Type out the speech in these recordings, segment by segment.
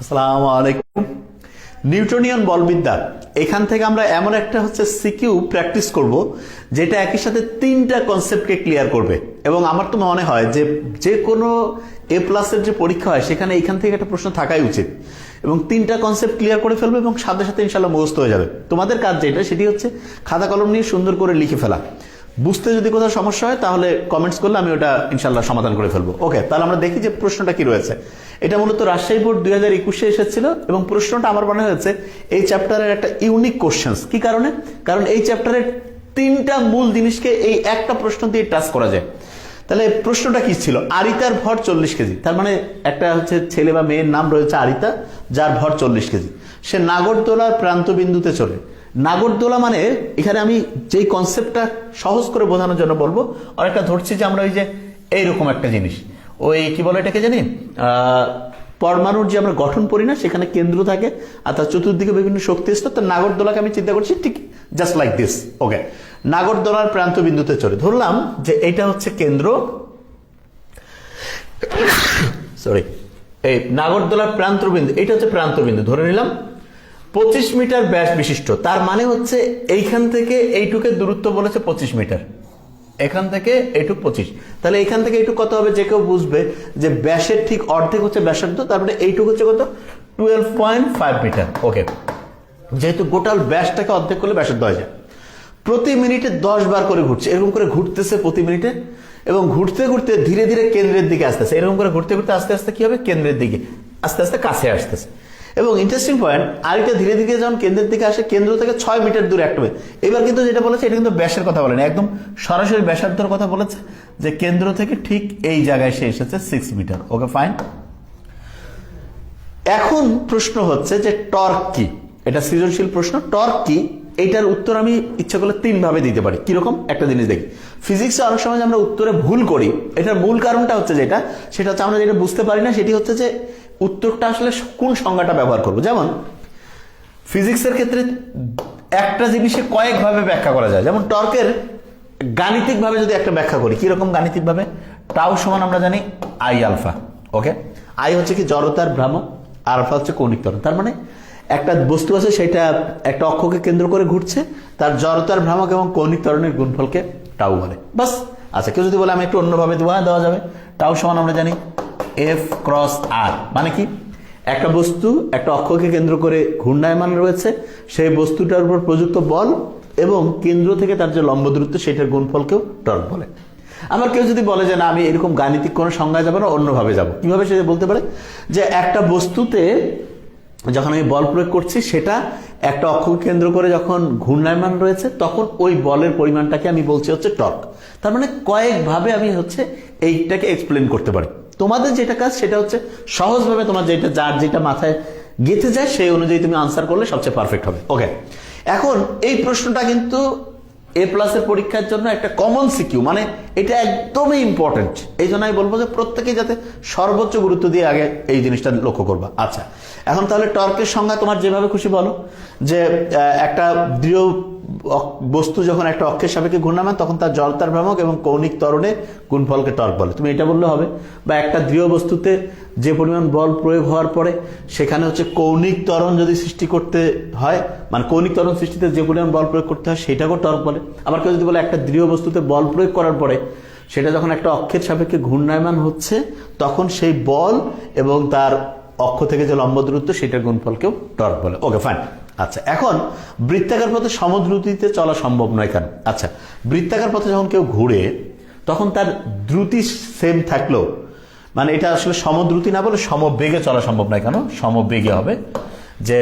আসসালামু আলাইকুম। নিউটনিয়ন বলবিদ্যা। এখান থেকে আমরা এমন একটা হচ্ছে সিকিউ প্র্যাকটিস করব, যেটা একই সাথে তিনটা কনসেপ্টকে ক্লিয়ার করবে। এবং আমার তো মনে হয় যে যে কোনো এ প্লাসের যে পরীক্ষা হয়, সেখানে এখান থেকে একটা প্রশ্ন থাকাই উচিত। এবং তিনটা কনসেপ্ট ক্লিয়ার করে ফেলবে এবং সাথে সাথে ইনশাল্লাহ মুখস্থ হয়ে যাবে। তোমাদের কাজ যেটা, সেটি হচ্ছে খাতা কলম নিয়ে সুন্দর করে লিখে ফেলা। বুঝতে যদি কোথাও সমস্যা হয়, তাহলে কমেন্টস করলে আমি ওটা ইনশাল্লাহ সমাধান করে ফেলব। ওকে তাহলে আমরা দেখি যে প্রশ্নটা কি রয়েছে। এটা মূলত রাজশাহী বোর্ড দুই হাজার একুশে এসেছিল এবং প্রশ্নটা আমার মনে হয়েছে, এই চ্যাপ্টারের একটা ইউনিক কোশ্চেন্স কি কারণে? কারণ এই চ্যাপ্টারের তিনটা মূল জিনিসকে এই একটা প্রশ্ন দিয়ে টাচ করা যায়। তাহলে প্রশ্নটা কি ছিল? আরিতার ভর চল্লিশ কেজি। তার মানে একটা হচ্ছে ছেলে বা মেয়ের নাম রয়েছে আরিতা, যার ভর চল্লিশ কেজি। সে নাগরদোলার প্রান্ত বিন্দুতে চলে। নাগরদোলা মানে এখানে আমি যেই কনসেপ্টটা সহজ করে বোঝানোর জন্য বলব অনেকটা ধরছি যে আমরা ওই যে এইরকম একটা জিনিস। ওই কি বলে এটাকে জানি পরমাণুর যে আমরা গঠন করি না, সেখানে কেন্দ্র থাকে, আর তার চতুর্দিকে বিভিন্ন শক্তি স্তর। তো নাগরদোলাকে আমি চিন্তা করছি ঠিক জাস্ট লাইক দিস ওকে নাগরদোলার প্রান্ত বিন্দুতে চলে ধরলাম যে এটা হচ্ছে কেন্দ্র। সরি এই নাগরদোলার প্রান্তবিন্দু এটা হচ্ছে প্রান্তবিন্দু। ধরে নিলাম পঁচিশ মিটার ব্যাস বিশিষ্ট। তার মানে হচ্ছে এইখান থেকে এইটুকের দূরত্ব বলেছে পঁচিশ মিটার। এখান থেকে এইটুক পঁচিশ। তাহলে এখান থেকে এইটুক কত হবে? যে কেউ বুঝবে যে ব্যাসের ঠিক অর্ধেক হচ্ছে ব্যাসার্ধ, তার মানে এইটুক হচ্ছে কত? Twelve point five metre. Okay. যেহেতু গোটাল ব্যাসটাকে অর্ধেক করলে ব্যাসার্ধ হয়ে যায়। প্রতি মিনিটে দশ বার করে ঘুরছে। এরকম করে ঘুরতেছে প্রতি মিনিটে এবং ঘুরতে ঘুরতে ধীরে ধীরে কেন্দ্রের দিকে আসতেছে। এরকম করে ঘুরতে ঘুরতে আস্তে আস্তে কি হবে? কেন্দ্রের দিকে, আস্তে আস্তে কাছে আসতেছে। এবং ইন্টারেস্টিং পয়েন্ট আরেকটা ধীরে ধীরে যখন কেন্দ্রের দিকে আসে, কেন্দ্র থেকে ছয় মিটার দূরে একটা। এবার কিন্তু যেটা বলেছে, এটা কিন্তু ব্যাসের কথা বলেনি। একদম সরাসরি ব্যাসার্ধর কথা বলেছে যে কেন্দ্র থেকে ঠিক এই জায়গায় সে এসেছে সিক্স মিটার ওকে ফাইন এখন প্রশ্ন হচ্ছে যে টর্ক কি? এটা সৃজনশীল প্রশ্ন। টর্ক কি? এটার উত্তর আমি ইচ্ছা করলে তিন ভাবে দিতে পারি। কীরকম? একটা জিনিস দেখি। ফিজিক্সে অনেক সময় যে আমরা উত্তরে ভুল করি, এটার মূল কারণটা হচ্ছে যেটা, সেটা হচ্ছে আমরা যেটা বুঝতে পারি না, সেটি হচ্ছে যে উত্তরটা আসলে কোন সংজ্ঞাটা ব্যবহার করব। যেমন, ফিজিক্সের ক্ষেত্রে একটা জিনিসে কয়েকভাবে ব্যাখ্যা করা যায়। যেমন, টর্কের গাণিতিকভাবে যদি একটা ব্যাখ্যা করি, কীরকম গাণিতিকভাবে? টাও সমান আমরা জানি আই আলফা, ওকে? আই হচ্ছে কি জড়তার ভ্রাম আলফা হচ্ছে কৌণিক ত্বরণ। তার মানে একটা বস্তু আছে, সেটা একটা অক্ষকে কেন্দ্র করে ঘুরছে, তার জড়তার ভ্রামক এবং কৌণিক ত্বরণের গুণফলকে টাউ বলে। বাস আচ্ছা কেউ যদি বলে আমি একটু অন্যভাবে দেওয়া দেওয়া যাবে টাউ সমান আমরা জানি এফ ক্রস আর মানে কি? একটা বস্তু একটা অক্ষকে কেন্দ্র করে ঘূর্ণায়মান রয়েছে, সেই বস্তুটার উপর প্রযুক্ত বল এবং কেন্দ্র থেকে তার যে লম্ব দূরত্ব, সেটার গুণফলকেও টর্ক বলে। আবার কেউ যদি বলে যে না, আমি এরকম গাণিতিক কোনো সংজ্ঞায় যাব না, অন্যভাবে যাব। কীভাবে সে বলতে পারে? যে একটা বস্তুতে যখন আমি বল প্রয়োগ করছি, সেটা একটা অক্ষকে কেন্দ্র করে যখন ঘূর্ণায়মান রয়েছে, তখন ওই বলের পরিমাণটাকে আমি বলছি হচ্ছে টর্ক। তার মানে কয়েকভাবে আমি হচ্ছে এইটাকে এক্সপ্লেন করতে পারি। তোমাদের যেটা কাজ, সেটা হচ্ছে সহজভাবে তোমার যেটা, যার যেটা মাথায় গেঁথে যায়, সেই অনুযায়ী তুমি আনসার করলে সবচেয়ে পারফেক্ট হবে। ওকে এখন এই প্রশ্নটা কিন্তু এ প্লাসের পরীক্ষার জন্য একটা কমন সিকিউ মানে এটা একদমই ইম্পর্টেন্ট এই জন্য আমি বলব যে প্রত্যেকেই যাতে সর্বোচ্চ গুরুত্ব দিয়ে আগে এই জিনিসটা লক্ষ্য করবা। আচ্ছা এখন তাহলে টর্কের সংজ্ঞা তোমার যেভাবে খুশি বলো, যে একটা দৃঢ় বস্তু যখন একটা অক্ষের সাপেক্ষে ঘূর্ণায়মান তখন তার জড়তার ভ্রামক এবং কৌণিক ত্বরণে গুণফলকে টর্ক বলে। তুমি এটা বললে হবে? বা একটা দৃঢ় বস্তুতে যে পরিমাণ বল প্রয়োগ হওয়ার পরে, সেখানে হচ্ছে কৌণিক ত্বরণ যদি সৃষ্টি করতে হয় মানে কৌণিক ত্বরণ সৃষ্টিতে যে পরিমাণ বল প্রয়োগ করতে হয়, সেটাকেও টর্ক বলে। আবার কেউ যদি বলে একটা দৃঢ় বস্তুতে বল প্রয়োগ করার পরে, সেটা যখন একটা অক্ষের সাপেক্ষে ঘূর্ণায়মান হচ্ছে, তখন সেই বল এবং তার অক্ষ থেকে যে লম্ব দূরত্ব, সেটার গুণফলকেও টর্ক বলে। Okay, fine. আচ্ছা এখন বৃত্তাকার পথে সমদ্রুতিতে চলা সম্ভব নয় কেন? আচ্ছা বৃত্তাকার পথে যখন কেউ ঘুরে, তখন তার দ্রুতি সেম থাকলেও মানে এটা আসলে সমদ্রুতি না বলে সমবেগে চলা সম্ভব নয় কেন? সমবেগে হবে। যে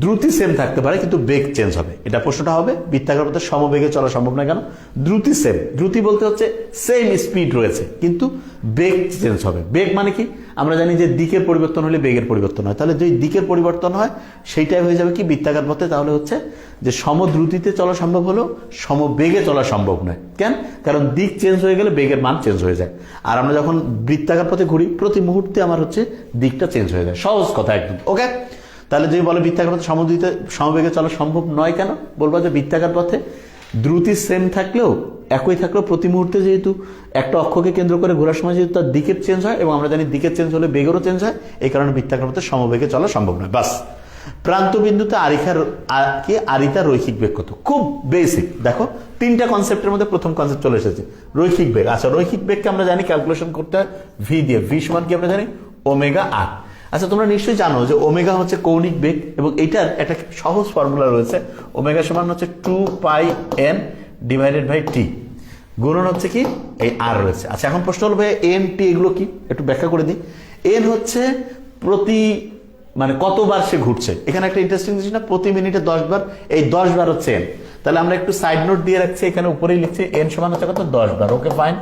দ্রুতি সেম থাকতে পারে, কিন্তু বেগ চেঞ্জ হবে। এটা প্রশ্নটা হবে, বৃত্তাকার পথে সমবেগে চলা সম্ভব নয় কেন? দ্রুতি সেম দ্রুতি বলতে হচ্ছে সেম স্পিড রয়েছে, কিন্তু বেগ চেঞ্জ হবে। বেগ মানে কি? আমরা জানি যে দিকের পরিবর্তন হলে বেগের পরিবর্তন হয়। তাহলে যদি দিকের পরিবর্তন হয়, সেইটাই হয়ে যাবে কি? বৃত্তাকার পথে। তাহলে হচ্ছে যে সমদ্রুতিতে চলা সম্ভব হলেও সমবেগে চলা সম্ভব নয়। কেন? কারণ দিক চেঞ্জ হয়ে গেলে বেগের মান চেঞ্জ হয়ে যায়। আর আমরা যখন বৃত্তাকার পথে ঘুরি, প্রতি মুহূর্তে আমার হচ্ছে দিকটা চেঞ্জ হয়ে যায়। সহজ কথা একদম। ওকে? তাহলে যদি বলে বৃত্তাকার পথে সমদ্রুতিতে, সমবেগে চলা সম্ভব নয় কেন? বলব যে বৃত্তাকার পথে দ্রুতি সেম থাকলেও, একই থাকলেও প্রতি মুহূর্তে যেহেতু একটা অক্ষকে কেন্দ্র করে ঘোরার সময় যেহেতু তার দিকের চেঞ্জ হয় এবং আমরা জানি দিকের চেঞ্জ হলে বেগেরও চেঞ্জ হয়, এই কারণে বৃত্তাকার সমবেগে চলা সম্ভব নয়। বাস। প্রান্তবিন্দুতে আরিখার কি? আরিতা রৈখিক বেগ কত? খুব বেসিক দেখো, তিনটা কনসেপ্টের মধ্যে প্রথম কনসেপ্ট চলে এসেছে। রৈখিক বেগ। আচ্ছা রৈখিক বেগকে আমরা জানি ক্যালকুলেশন করতে হয় ভি দিয়ে। ভি সমান কি আমরা জানি? ওমেগা আর আচ্ছা তোমরা নিশ্চয়ই জানো যে ওমেগা হচ্ছে কৌণিক বেগ এবং এটার একটা সহজ ফর্মুলা রয়েছে। ওমেগা সমান হচ্ছে two pi N divided by T. গুণন হচ্ছে কি? এই আর রয়েছে। আচ্ছা এখন প্রশ্ন হলো ভাই এন, টি এগুলো কি? একটু ব্যাখ্যা করে দিই। এন হচ্ছে প্রতি মানে কতবার সে ঘুরছে? এখানে একটা ইন্টারেস্টিং জিনিস না, প্রতি মিনিটে দশ বার, এই দশ বার হচ্ছে এন। তাহলে আমরা একটু সাইড নোট দিয়ে রাখছি, এখানে উপরেই লিখছি, এন সমান হচ্ছে কত? দশ বার। ওকে ফাইন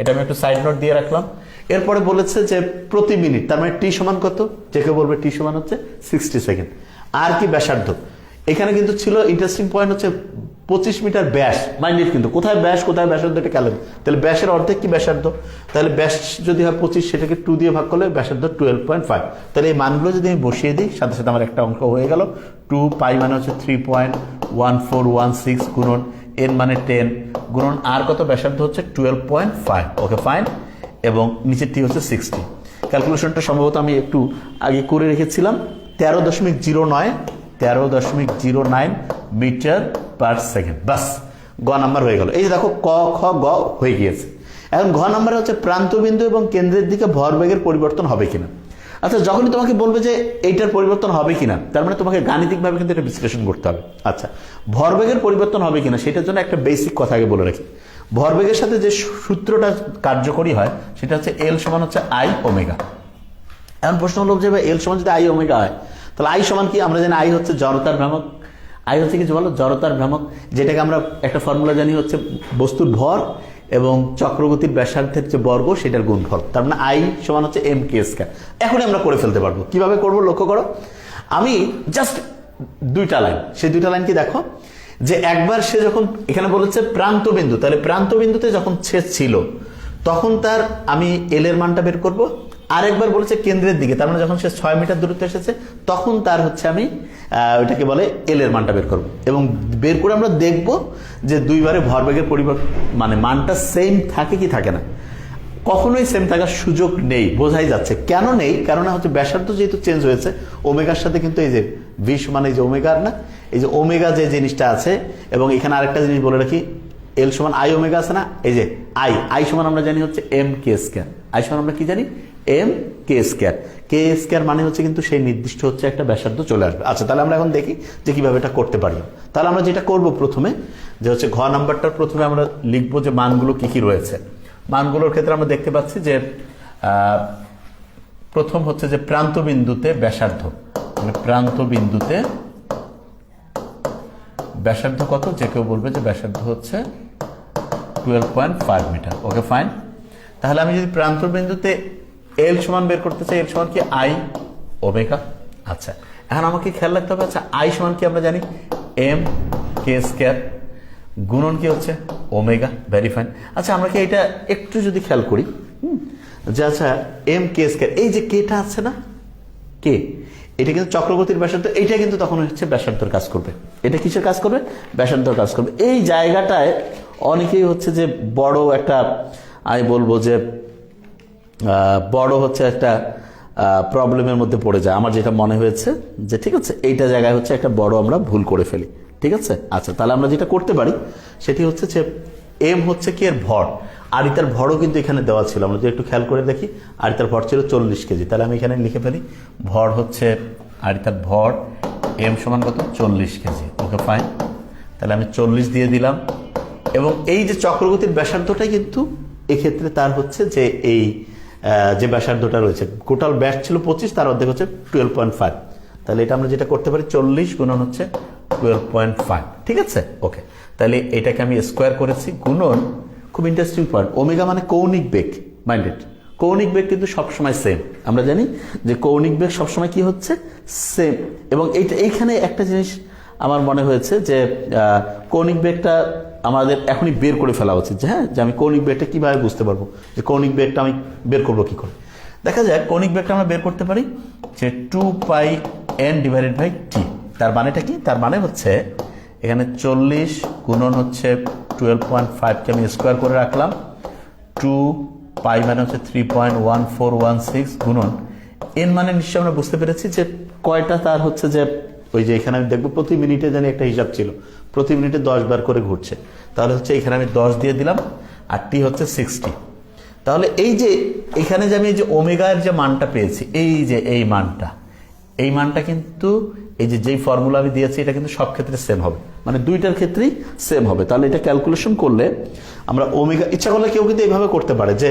এটা আমি একটু সাইড নোট দিয়ে রাখলাম। এরপরে বলেছে যে প্রতি মিনিট, তার মানে টি সমান কত? যে কেউ বলবে টি সমান হচ্ছে সিক্সটি সেকেন্ড আর কি ব্যাসার্ধ? এখানে কিন্তু ছিল ইন্টারেস্টিং পয়েন্ট হচ্ছে পঁচিশ মিটার ব্যাস। মাইন্ডেড কিন্তু, কোথায় ব্যাস, কোথায় ব্যাসার্ধ এটা ক্যালেন তাহলে ব্যাসের অর্ধেক কি ব্যাসার্ধ? তাহলে ব্যাস যদি হয় পঁচিশ, সেটাকে টু দিয়ে ভাগ করলে ব্যাসার্ধ টুয়েলভ পয়েন্ট ফাইভ তাহলে এই মানগুলো যদি আমি বসিয়ে দিই, সাথে সাথে আমার একটা অঙ্ক হয়ে গেল। টু পাই মানে হচ্ছে three point one four one six গুণন এন মানে টেন গুণন আর কত? ব্যাসার্ধ হচ্ছে twelve point five okay fine এবং নিচেরটি হচ্ছে সিক্সটি ক্যালকুলেশনটা সম্ভবত আমি একটু আগে করে রেখেছিলাম। তেরো দশমিক জিরো নয়, তেরো দশমিক zero nine metre per second. বাস, গ নাম্বার হয়ে গেল। এই যে দেখো ক, খ, গ হয়ে গিয়েছে। এখন ঘ নাম্বারে হচ্ছে প্রান্তবিন্দু এবং কেন্দ্রের দিকে ভরবেগের পরিবর্তন হবে কিনা। আচ্ছা যখনই তোমাকে বলবে যে এইটার পরিবর্তন হবে কিনা, তার মানে তোমাকে গাণিতিকভাবে কিন্তু এটা বিশ্লেষণ করতে হবে। আচ্ছা ভরবেগের পরিবর্তন হবে কিনা, সেটার জন্য একটা বেসিক কথা আগে বলে রাখি। ভরবেগের সাথে যে সূত্রটা কার্যকরী হয়, সেটা হচ্ছে এল সমান হচ্ছে আই ওমেগা এমন প্রশ্ন হলো যে এল সমান যদি আই ওমেগা হয়, তাহলে আই সমান কি? আমরা জানি আই হচ্ছে জড়তার ভ্রামক। আই হচ্ছে কিছু বলো? জড়তার ভ্রামক, যেটাকে আমরা একটা ফর্মুলা জানি হচ্ছে বস্তুর ভর এবং চক্রবর্তীর ব্যাসার্ধের যে বর্গ, সেটার গুণফল। তার মানে আই সমান হচ্ছে এম কে স্কয়ার এখনই আমরা করে ফেলতে পারব। কীভাবে করব? লক্ষ্য করো। আমি জাস্ট দুইটা লাইন সেই দুইটা লাইন কি দেখো? যে একবার সে যখন এখানে বলেছে প্রান্ত বিন্দু তাহলে প্রান্ত বিন্দুতে যখন ছেদ ছিল, তখন তার আমি এল এর মানটা বের করব। আরেকবার বলেছে কেন্দ্রের দিকে, তার মানে যখন সে ছয় মিটার দূরত্বে এসেছে, তখন তার হচ্ছে আমি ওইটাকে বলে এল এর মানটা বের করব। এবং বের করে আমরা দেখব যে দুইবারে ভরবেগের পরিবর্তন মানে মানটা সেম থাকে কি থাকে না। কখনোই সেম থাকার সুযোগ নেই, বোঝাই যাচ্ছে। কেন নেই? কারণ হচ্ছে ব্যাসার্ধ যেহেতু চেঞ্জ হয়েছে, ওমেগার সাথে কিন্তু এই যে বিষ মানে যে ওমেগার না এই যে ওমেগা যে জিনিসটা আছে, এবং এখানে আরেকটা জিনিস বলে রাখি এল সমান আই ওমেগা আছে না? এই যে আই আই সমান আমরা জানি হচ্ছে এম কে স্কয়ার আই সমান আমরা কি জানি? M K square K square মানে হচ্ছে কিন্তু সেই নির্দিষ্ট হচ্ছে একটা ব্যাসার্ধ চলে আসবে। আচ্ছা তাহলে আমরা এখন দেখি যে কীভাবে এটা করতে পারি। তাহলে আমরা যেটা করব প্রথমে, যে হচ্ছে ঘ নাম্বারটার প্রথমে আমরা লিখব যে মানগুলো কি কি রয়েছে। মানগুলোর ক্ষেত্রে আমরা দেখতে পাচ্ছি যে প্রথম হচ্ছে যে প্রান্ত বিন্দুতে ব্যাসার্ধ। মানে প্রান্ত বিন্দুতে ব্যাসার্ধ কত? যে কেউ বলবে যে ব্যাসার্ধ হচ্ছে twelve point five metre. Okay fine তাহলে আমি যদি প্রান্ত বিন্দুতে এল সমান বের করতে চাই এল সমান কি? I omega. আচ্ছা এখন আমাকে খেয়াল রাখতে হবে আচ্ছা আই সমান কি আমরা জানি? এম কে স্কোয়ার গুণন কি হচ্ছে? ওমেগা ভেরি ফাইন আচ্ছা আমরা কি এটা একটু যদি খেয়াল করি? যে আচ্ছা এম কে স্কোয়ার এই যে কেটা আছে না? কে এটা কিন্তু চক্রবর্তীর ব্যাসার্ধ এইটা কিন্তু তখন হচ্ছে ব্যাসার্ধর কাজ করবে। এটা কিসের কাজ করবে? ব্যাসার্ধর কাজ করবে। এই জায়গাটায় অনেকেই হচ্ছে যে বড় একটা, আমি বলব যে বড় হচ্ছে একটা প্রবলেমের মধ্যে পড়ে যায়। আমার যেটা মনে হয়েছে যে, ঠিক আছে, এইটা জায়গায় হচ্ছে একটা বড় আমরা ভুল করে ফেলি। ঠিক আছে? আচ্ছা তাহলে আমরা যেটা করতে পারি, সেটি হচ্ছে যে এম হচ্ছে কি এর ভর। আর ইতার ভরও কিন্তু এখানে দেওয়া ছিল। আমরা যদি একটু খেয়াল করে দেখি আর ইতার ভর ছিল চল্লিশ কেজি। তাহলে আমি এখানে লিখে ফেলি, ভর হচ্ছে আর ইতার ভর এম সমান কত? চল্লিশ কেজি। ওকে ফাইন তাহলে আমি চল্লিশ দিয়ে দিলাম। এবং এই যে চক্রগতির ব্যাসার্ধটাই কিন্তু এক্ষেত্রে তার হচ্ছে যে এই যে ব্যাসার্ধটা রয়েছে। টোটাল ব্যাস ছিল পঁচিশ, তার অর্ধেক হচ্ছে টুয়েলভ পয়েন্ট ফাইভ তাহলে এটা আমরা যেটা করতে পারি, চল্লিশ গুণন হচ্ছে টুয়েলভ পয়েন্ট ফাইভ ঠিক আছে? ওকে। তাহলে এটাকে আমি স্কোয়ার করেছি, গুণন খুব ইন্টারেস্টিং পয়েন্ট ওমেগা মানে কৌণিক বেগ মাইন্ডেড কৌণিক বেগ কিন্তু সবসময় সেম আমরা জানি যে কৌণিক বেগ সবসময় কি হচ্ছে? সেম এবং এইটা, এইখানে একটা জিনিস আমার মনে হয়েছে যে কৌণিক বেগটা আমাদের এখনই বের করে ফেলা উচিত যে হ্যাঁ যে আমি কৌণিক বেগটা কীভাবে বুঝতে পারব? যে কৌণিক বেগটা আমি বের করব কী করে? দেখা যায় কৌণিক বেগটা আমরা বের করতে পারি যে two pi N divided by T তার মানেটা কি? তার মানে হচ্ছে, এখানে চল্লিশ গুণন হচ্ছে টুয়েলভ পয়েন্ট ফাইভকে আমি স্কোয়ার করে রাখলাম। টু পাই মানে হচ্ছে three point one four one six গুণন। এন মানে নিশ্চয়ই আমরা বুঝতে পেরেছি যে কয়টা তার হচ্ছে যে ওই যে এখানে আমি দেখব প্রতি মিনিটে জানি একটা হিসাব ছিল। প্রতি মিনিটে দশ বার করে ঘুরছে। তাহলে হচ্ছে এখানে আমি দশ দিয়ে দিলাম, আর টি হচ্ছে সিক্সটি তাহলে এই যে এখানে যে আমি এই যে ওমেগার যে মানটা পেয়েছি, এই যে এই মানটা এই মানটা কিন্তু এই যে যেই ফর্মুলা আমি দিয়েছি, এটা কিন্তু সব ক্ষেত্রে সেম হবে। মানে দুইটার ক্ষেত্রেই সেম হবে। তাহলে এটা ক্যালকুলেশন করলে আমরা ওমেগা ইচ্ছা করলে কেউ কিন্তু এইভাবে করতে পারে যে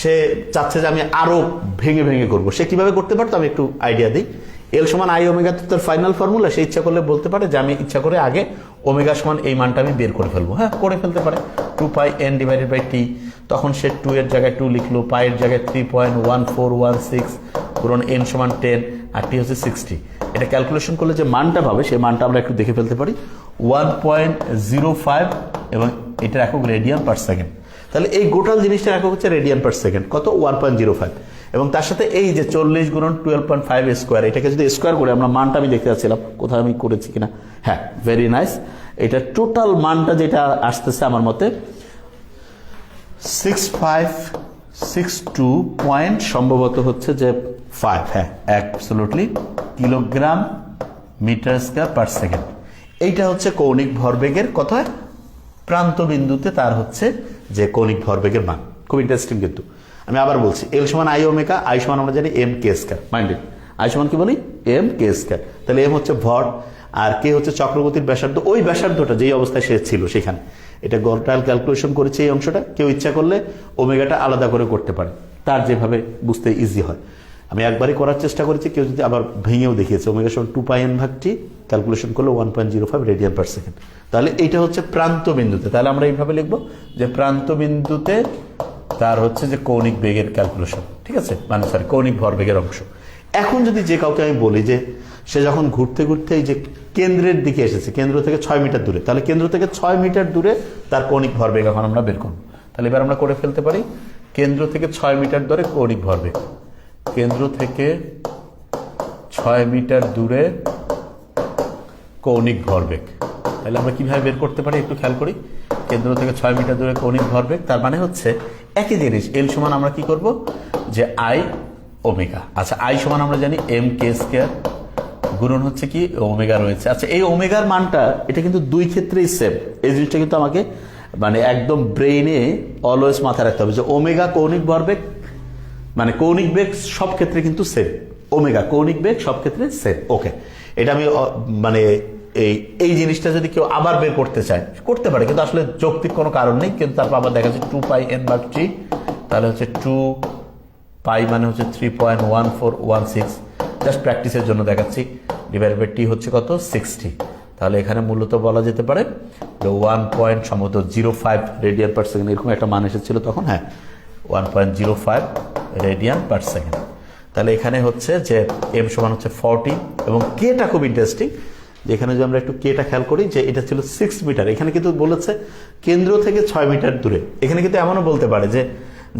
সে চাচ্ছে যে আমি আরও ভেঙে ভেঙে করব। সে কীভাবে করতে পারতো আমি একটু আইডিয়া দিই। এল সমান আই ওমেগা তো তার ফাইনাল ফর্মুলা সে ইচ্ছা করলে বলতে পারে যে আমি ইচ্ছা করে আগে ওমেগা সমান এই মানটা আমি বের করে ফেলব। হ্যাঁ করে ফেলতে পারে। Two pi N divided by T তখন সে টু এর জায়গায় টু লিখলো পাইয়ের জায়গায় three point one four one six পুরন এন সমান টেন আর টি হচ্ছে সিক্সটি এটা ক্যালকুলেশন করলে যে মানটা পাবে, সেই মানটা আমরা একটু দেখে ফেলতে পারি। ওয়ান পয়েন্ট জিরো ফাইভ এবং এটার একক রেডিয়ান পার সেকেন্ড তাহলে এই গোটাল জিনিসটার একক হচ্ছে রেডিয়ান পার সেকেন্ড কত? ওয়ান পয়েন্ট জিরো ফাইভ এবং তার সাথে এই যে চল্লিশ গুণন টুয়েলভ পয়েন্ট ফাইভ স্কোয়ার এটাকে যদি স্কোয়ার করে আমরা মানটা আমি দেখতে যাচ্ছিলাম, কোথায় আমি করেছি কিনা? হ্যাঁ ভেরি নাইস এটা টোটাল মানটা যেটা আসতেছে আমার মতে six five six two point সম্ভবত হচ্ছে যে ফাইভ হ্যাঁ absolutely kilogram metre square per second এইটা হচ্ছে কৌণিক ভরবেগের কথা, প্রান্ত বিন্দুতে তার হচ্ছে যে কৌণিক ভরবেগের মান। খুব ইন্টারেস্টিং কিন্তু। আমি আবার বলছি এল সমান আই ওমেকা আই সমান আমরা জানি M K square minded I সমান কি বলি? এম কে স্কোয়ার তাহলে এম হচ্ছে ভর, আর কে হচ্ছে চক্রবর্তীর ব্যাসার্ধ। ওই ব্যাসার্ধটা যেই অবস্থায় সে ছিল সেখানে। এটা গোটাল ক্যালকুলেশন করেছে এই অংশটা। কেউ ইচ্ছা করলে ওমেগাটা আলাদা করে করতে পারে। তার যেভাবে বুঝতে ইজি হয়। আমি একবারই করার চেষ্টা করেছি, কেউ যদি আবার ভেঙেও দেখিয়েছে ওমেগা সমান টু পাই এন ভাগটি ক্যালকুলেশন করলে one point zero five radian per second তাহলে এইটা হচ্ছে প্রান্ত বিন্দুতে। তাহলে আমরা এইভাবে লিখব যে প্রান্ত বিন্দুতে তার হচ্ছে যে কৌণিক বেগের ক্যালকুলেশন ঠিক আছে? মানে সরি কৌণিক ভরবেগের অংশ। এখন যদি যে কাউকে আমি বলি যে সে যখন ঘুরতে ঘুরতে এই যে কেন্দ্রের দিকে এসেছে, কেন্দ্র থেকে ছয় মিটার দূরে, তাহলে কেন্দ্র থেকে ছয় মিটার দূরে তার কৌণিক ভরবেগ এখন আমরা বের করব। তাহলে এবার আমরা করে ফেলতে পারি, কেন্দ্র থেকে ছয় মিটার দূরে কৌণিক ভরবেগ কেন্দ্র থেকে ছয় মিটার দূরে কৌণিক ভরবেগ তাহলে আমরা কীভাবে বের করতে পারি একটু খেয়াল করি। কেন্দ্র থেকে ছয় মিটার দূরে কৌণিক ভরবেগ তার মানে হচ্ছে একই জিনিস, এল সমান আমরা কি করব? যে আই ওমেগা। আচ্ছা আই সমান আমরা জানি এম কে স্কোয়ার। গুণন হচ্ছে কি? ওমেগা রয়েছে। আচ্ছা এই ওমেগার মানটা, এটা কিন্তু দুই ক্ষেত্রেই সেম এই জিনিসটা কিন্তু আমাকে মানে একদম ব্রেইনে অলওয়েজ মাথায় রাখতে হবে যে ওমেগা কৌণিক ভরবেগ মানে কৌণিক বেগ সব ক্ষেত্রে কিন্তু সেম ওমেগা কৌণিক বেগ সব ক্ষেত্রে সেম ওকে এটা আমি মানে এই এই জিনিসটা যদি কেউ আবার বের করতে চায়, করতে পারে, কিন্তু আসলে যৌক্তিক কোনো কারণ নেই, কিন্তু তারপর আবার দেখা যাচ্ছে টু পাই এন বা টি তাহলে হচ্ছে টু পাই মানে হচ্ছে three point one four one six just প্র্যাকটিসের জন্য দেখাচ্ছি। ডিভাইড বাই টি হচ্ছে কত? সিক্সটি তাহলে এখানে মূলত বলা যেতে পারে যে ওয়ান পয়েন্ট সম্ভবত zero five radian per second এরকম একটা মান এসেছিল তখন হ্যাঁ one point zero five radian per second তাহলে এখানে হচ্ছে যে এম সমান হচ্ছে ফর্টি এবং কেটা খুব ইন্টারেস্টিং যেখানে যদি আমরা একটু কেটা খেয়াল করি, যে এটা ছিল সিক্স মিটার এখানে কিন্তু বলেছে কেন্দ্র থেকে ছয় মিটার দূরে। এখানে কিন্তু এমনও বলতে পারে যে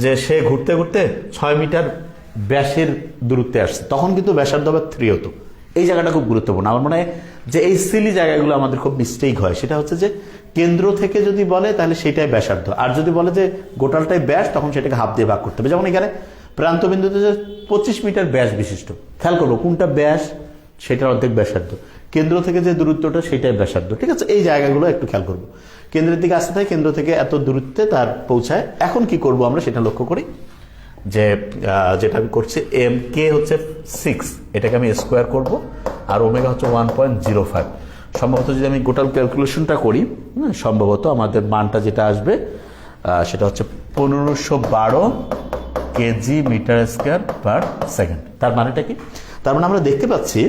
যে সে ঘুরতে ঘুরতে ছয় মিটার ব্যাসের দূরত্বে আসছে। তখন কিন্তু ব্যাসার্ধ হবে থ্রি হতো এই জায়গাটা খুব গুরুত্বপূর্ণ। আমার মনে হয় যে এই সিলি জায়গাগুলো আমাদের খুব মিস্টেক হয়। সেটা হচ্ছে যে কেন্দ্র থেকে যদি বলে, তাহলে সেটাই ব্যাসার্ধ। আর যদি বলে যে গোটালটাই ব্যাস, তখন সেটাকে হাফ দিয়ে ভাগ করতে হবে। যেমন এখানে প্রান্তবিন্দুতে যে পঁচিশ মিটার ব্যাস বিশিষ্ট। খেয়াল করব, কোনটা ব্যাস, সেটার অর্ধেক ব্যাসার্ধ। কেন্দ্র থেকে যে দূরত্বটা, সেটাই ব্যাসার্ধ। ঠিক আছে? এই জায়গাগুলো একটু খেয়াল করব। কেন্দ্রের দিকে আসতে থাকে, কেন্দ্র থেকে এত দূরত্বে তার পৌঁছায়। এখন কি করব আমরা সেটা লক্ষ্য করি? যে যেটা আমি করছি এম কে হচ্ছে সিক্স এটাকে আমি স্কোয়ার করব আর ওমেগা হচ্ছে ওয়ান পয়েন্ট জিরো ফাইভ সম্ভবত যদি আমি গোটাল ক্যালকুলেশনটা করি হুম, সম্ভবত আমাদের মানটা যেটা আসবে সেটা হচ্ছে পনেরোশো বারো kg metre square per second. তার মানেটা কি? তার মানে আমরা দেখতে পাচ্ছি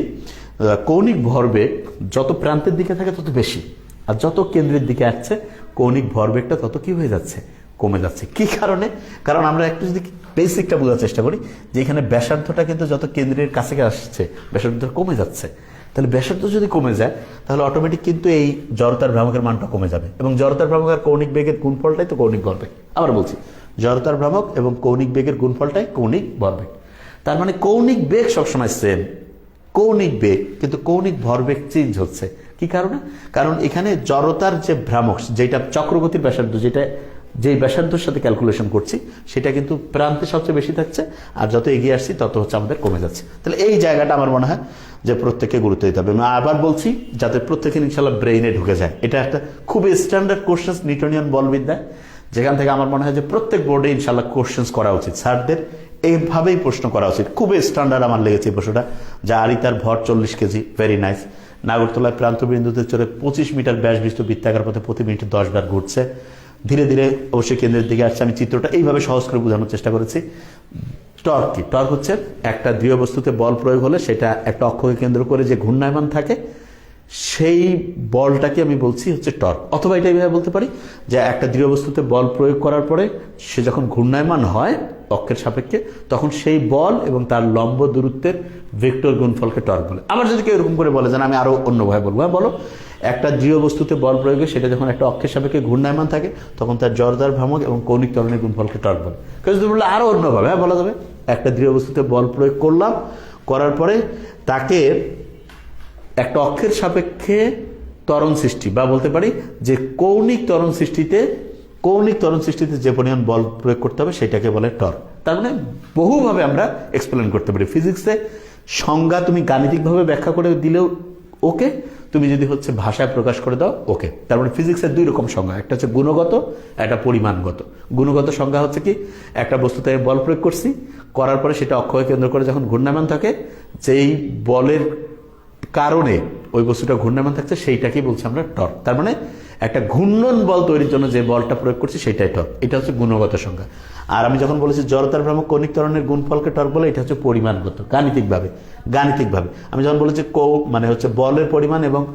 কৌণিক ভরবেগ যত প্রান্তের দিকে থাকে তত বেশি আর যত কেন্দ্রের দিকে আসছে কৌণিক ভরবেগটা তত কি হয়ে যাচ্ছে? কমে যাচ্ছে। কি কারণে? কারণ আমরা একটু যদি বেসিকটা বোঝার চেষ্টা করি যে এখানে ব্যাসার্ধটা কিন্তু যত কেন্দ্রের কাছে আসছে ব্যাসার্ধটা কমে যাচ্ছে। তাহলে ব্যাসার্ধ যদি কমে যায়, তাহলে অটোমেটিক কিন্তু এই জড়তার ভ্রামকের মানটা কমে যাবে। এবং জড়তার ভ্রামক আর কৌণিক বেগের গুণফলটাই তো কৌণিক ভরবেগ আবার বলছি, জড়তার ভ্রামক এবং কৌণিক বেগের গুণফলটাই কৌণিক ভরবেগ তার মানে কৌণিক বেগ সবসময় সেম কৌণিক বেগ, কিন্তু কৌণিক ভরবেগ চেঞ্জ হচ্ছে। কি কারণে? কারণ এখানে জড়তার যে ভ্রামক, যেটা চক্রগতির ব্যাসার্ধ, যেটা যেই ব্যাসার্ধের সাথে ক্যালকুলেশন করছি, সেটা কিন্তু প্রান্তে সবচেয়ে বেশি থাকছে, আর যত এগিয়ে আসছি, তত হচ্ছে আমাদের কমে যাচ্ছে। তাহলে এই জায়গাটা আমার মনে হয় যে প্রত্যেককে গুরুত্ব দিতে হবে। আবার বলছি, যাতে প্রত্যেকের ইনশাল্লাহ ব্রেইনে ঢুকে যায়। এটা একটা খুবই স্ট্যান্ডার্ড কোশ্চেন নিউটনিয়ান বলবিদ্যায় যেখান থেকে আমার মনে হয় যে প্রত্যেক বোর্ডে ইনশাল্লাহ কোশ্চেন্স করা উচিত। স্যারদের এইভাবেই প্রশ্ন করা উচিত। খুবই স্ট্যান্ডার্ড আমার লেগেছে এই প্রশ্নটা, যা আরিতার ভর চল্লিশ কেজি ভেরি নাইস নাগরতলায় প্রান্ত বিন্দুতে চলে পঁচিশ মিটার ব্যাস বিশিষ্ট বৃত্তাকার পথে প্রতি মিনিটে দশ বার ঘুরছে। ধীরে ধীরে অবশ্যই কেন্দ্রের দিকে আসছে। আমি চিত্রটা এইভাবে সহজ করে বোঝানোর চেষ্টা করেছি। টর্ক কি? টর্ক হচ্ছে একটা দৃঢ় বস্তুতে বল প্রয়োগ হলে সেটা একটা অক্ষকে কেন্দ্র করে যে ঘূর্ণায়মান থাকে, সেই বলটাকে আমি বলছি হচ্ছে টর্ক। অথবা এটা এইভাবে বলতে পারি যে একটা দৃঢ় বস্তুতে বল প্রয়োগ করার পরে সে যখন ঘূর্ণায়মান হয় অক্ষের সাপেক্ষে, তখন সেই বল এবং তার লম্ব দূরত্বের ভেক্টর গুণফলকে টর্ক বলে। আবার যদি কেউ এরকম করে বলে, যেন আমি আরও অন্যভাবে বলব। হ্যাঁ বলো। একটা দৃঢ় বস্তুতে বল প্রয়োগে সেটা যখন একটা অক্ষের সাপেক্ষে ঘূর্ণায়মান থাকে, তখন তার জড়তার ভ্রামক এবং কৌণিক ত্বরণের গুণফলকে টর্ক বলে। কেউ যদি বললে আরও অন্যভাবে হ্যাঁ বলা যাবে? একটা দৃঢ় বস্তুতে বল প্রয়োগ করলাম, করার পরে তাকে একটা অক্ষের সাপেক্ষে ত্বরণ সৃষ্টি বা বলতে পারি যে কৌণিক ত্বরণ সৃষ্টিতে, কৌণিক ত্বরণ সৃষ্টিতে যে পরিমাণ বল প্রয়োগ করতে হবে সেটাকে বলে টর্ক। তার মানে বহুভাবে আমরা এক্সপ্লেন করতে পারি। ফিজিক্সে সংজ্ঞা তুমি গাণিতিকভাবে ব্যাখ্যা করে দিলেও ওকে তুমি যদি হচ্ছে ভাষায় প্রকাশ করে দাও, ওকে। তার মানে ফিজিক্সের দুই রকম সংজ্ঞা। একটা হচ্ছে গুণগত, একটা পরিমাণগত। গুণগত সংজ্ঞা হচ্ছে কি? একটা বস্তুতে আমি বল প্রয়োগ করছি, করার পরে সেটা অক্ষয় কেন্দ্র করে যখন ঘূর্ণায়মান থাকে, যেই বলের কারণে ওই বস্তুটা ঘূর্ণায়মান থাকছে, সেইটাকেই বলছি আমরা টর্ক। তার মানে একটা ঘূর্ণন বল তৈরির জন্য যে বলটা প্রয়োগ করছি সেটাই টর্ক। এটা হচ্ছে গুণগত সংজ্ঞা। আর আমি যখন বলেছি জড়তার ভ্রামক কৌণিক ত্বরণের গুণফলকে টর্ক বলে, এটা হচ্ছে পরিমাণগত, গাণিতিকভাবে গাণিতিকভাবে। আমি যখন বলেছি কৌ মানে হচ্ছে বলের পরিমাণ এবং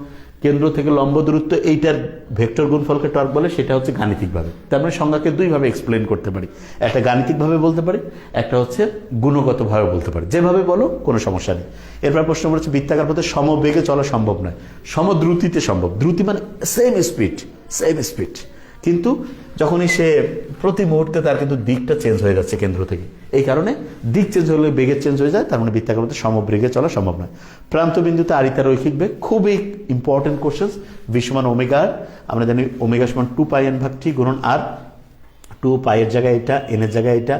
কেন্দ্র থেকে লম্ব দূরত্ব এইটার ভেক্টর গুণফলকে টর্ক বলে, সেটা হচ্ছে গাণিতিকভাবে। তার মানে সংজ্ঞাকে দুইভাবে এক্সপ্লেন করতে পারি। একটা গাণিতিকভাবে বলতে পারি, একটা হচ্ছে গুণগতভাবে বলতে পারি। যেভাবে বলো, কোনো সমস্যা নেই। এরপর প্রশ্ন করেছে বৃত্তাকার পথে সমবেগে চলা সম্ভব নয়। সমদ্রুতিতে সম্ভব। দ্রুতি মানে সেম স্পিড সেম স্পিড কিন্তু যখনই সে প্রতি মুহূর্তে তার কিন্তু দিকটা চেঞ্জ হয়ে যাচ্ছে কেন্দ্র থেকে। এই কারণে দিক চেঞ্জ হলে বেগের চেঞ্জ হয়ে যায়, তার মানে বৃত্তাকার সমবেগে চলা সম্ভব নয়। প্রান্ত বিন্দুতে আরিতা রৈখিক বেগ, খুবই ইম্পর্টেন্ট কোশ্চেন বিশ্বমান ওমেগা আর আমরা জানি ওমেগা সমান টু পাই এন ভাগ টি গুণন আর টু পাইয়ের জায়গায় এটা এনের জায়গায় এটা,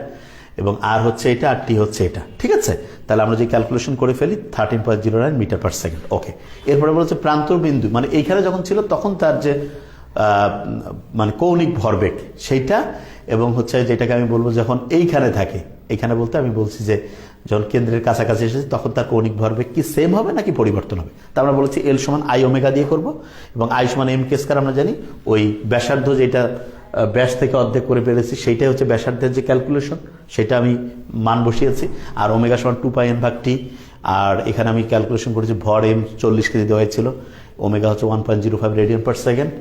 এবং আর হচ্ছে এটা, আর টি হচ্ছে এটা। ঠিক আছে? তাহলে আমরা যে ক্যালকুলেশন করে ফেলি thirteen point zero nine metre per second okay এরপরে বলেছে প্রান্তর বিন্দু মানে এইখানে যখন ছিল, তখন তার যে মানে কৌণিক ভরবেগ, সেইটা, এবং হচ্ছে যেটাকে আমি বলব যখন এইখানে থাকে এইখানে বলতে আমি বলছি যে যখন কেন্দ্রের কাছাকাছি এসেছে, তখন তার কৌণিক ভরবেগ কি সেম হবে নাকি পরিবর্তন হবে? তা আমরা বলেছি এল সমান আই ওমেগা দিয়ে করব এবং আই সমান এম কে স্কয়ার আমরা জানি, ওই ব্যাসার্ধ যেটা ব্যাস থেকে অর্ধেক করে পেরেছি, সেইটাই হচ্ছে ব্যাসার্ধের যে ক্যালকুলেশন সেটা আমি মান বসিয়েছি। আর ওমেগা সমান টু পাই এন ভাগ টি আর এখানে আমি ক্যালকুলেশন করেছি ভর এম চল্লিশ কেজি দেওয়া হয়েছিল ওমেগা হচ্ছে one point zero five radian per second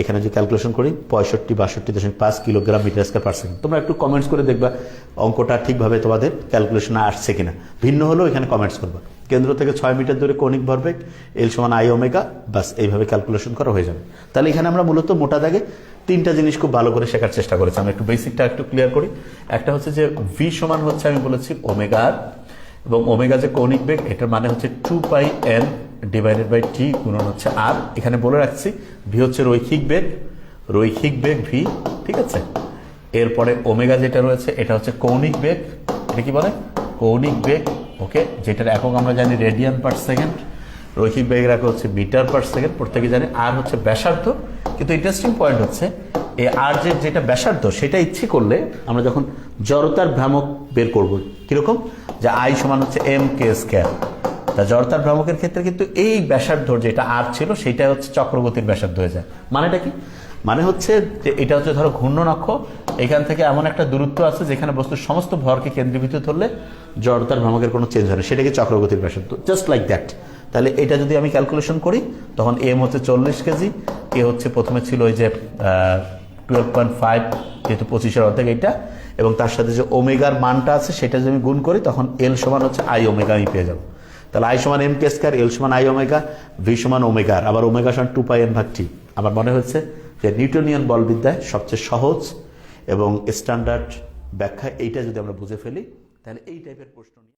এখানে যে ক্যালকুলেশন করি, পঁয়ষট্টি, বাষট্টি দশমিক পাঁচ kilogram metre square per second তোমরা একটু কমেন্টস করে দেখবা, অঙ্কটা ঠিকভাবে তোমাদের ক্যালকুলেশনে আসছে কিনা। ভিন্ন হলেও এখানে কমেন্টস করবা। কেন্দ্র থেকে ছয় মিটার দূরে কৌণিক ভরবেগ এল সমান আই ওমেগা বাস এইভাবে ক্যালকুলেশন করা হয়ে যাবে। তাহলে এখানে আমরা মূলত মোটা দাগে তিনটা জিনিস খুব ভালো করে শেখার চেষ্টা করেছি। আমি একটু বেসিকটা একটু ক্লিয়ার করি। একটা হচ্ছে যে ভি সমান হচ্ছে, আমি বলেছি ওমেগা আর এবং ওমেগা যে কৌণিক বেগ, এটার মানে হচ্ছে two pi n divided by t গুণন হচ্ছে আর এখানে বলে রাখছি ভি হচ্ছে রৈখিক বেগ রৈখিক বেগ ভি ঠিক আছে? এরপরে ওমেগা যেটা রয়েছে, এটা হচ্ছে কৌণিক বেগ। এটা কি বলে? কৌণিক বেগ ওকে যেটার একক আমরা জানি রেডিয়ান পার সেকেন্ড রৈখিক বেগের একক হচ্ছে মিটার পার সেকেন্ড প্রত্যেকে জানি। আর হচ্ছে ব্যাসার্ধ। কিন্তু ইন্টারেস্টিং পয়েন্ট হচ্ছে, এই আর যে যেটা ব্যাসার্ধ, সেটা ইচ্ছে করলে আমরা যখন জড়তার ভ্রামক বের করব, কীরকম? যে আই সমান হচ্ছে এম কে স্কোয়ার তা জড়তার ভ্রামকের ক্ষেত্রে কিন্তু এই ব্যাসার্ধ যেটা আর ছিল, সেটা হচ্ছে চক্রগতির ব্যাসার্ধ হয়ে যায়। মানেটা কি? মানে হচ্ছে যে এটা হচ্ছে ধরো ঘূর্ণন অক্ষ এখান থেকে এমন একটা দূরত্ব আছে যেখানে বস্তুর সমস্ত ভরকে কেন্দ্রীভূত ধরলে জড়তার ভ্রামকের কোনো চেঞ্জ হয় না, সেটাকে চক্রগতির ব্যাসার্ধ জাস্ট লাইক দ্যাট তাহলে এটা যদি আমি ক্যালকুলেশন করি, তখন এম হচ্ছে চল্লিশ কেজি কে হচ্ছে প্রথমে ছিল ওই যে টুয়েলভ পয়েন্ট ফাইভ যেহেতু পঁচিশের অর্ধেক এটা, এবং তার সাথে যে ওমেগার মানটা আছে সেটা যদি আমি গুণ করি, তখন এল সমান হচ্ছে আই ওমেগা আমি পেয়ে যাব। তাহলে আই সমান এম কে স্কার এল সমান আই ওমেগা, ভি সমান ওমেগার আবার ওমেগা সমান টু পাই এন ভাগ টি। আমার মনে হচ্ছে যে নিউটনিয়ান বলবিদ্যায় সবচেয়ে সহজ এবং স্ট্যান্ডার্ড ব্যাখ্যা এইটা যদি আমরা বুঝে ফেলি, তাহলে এই টাইপের প্রশ্ন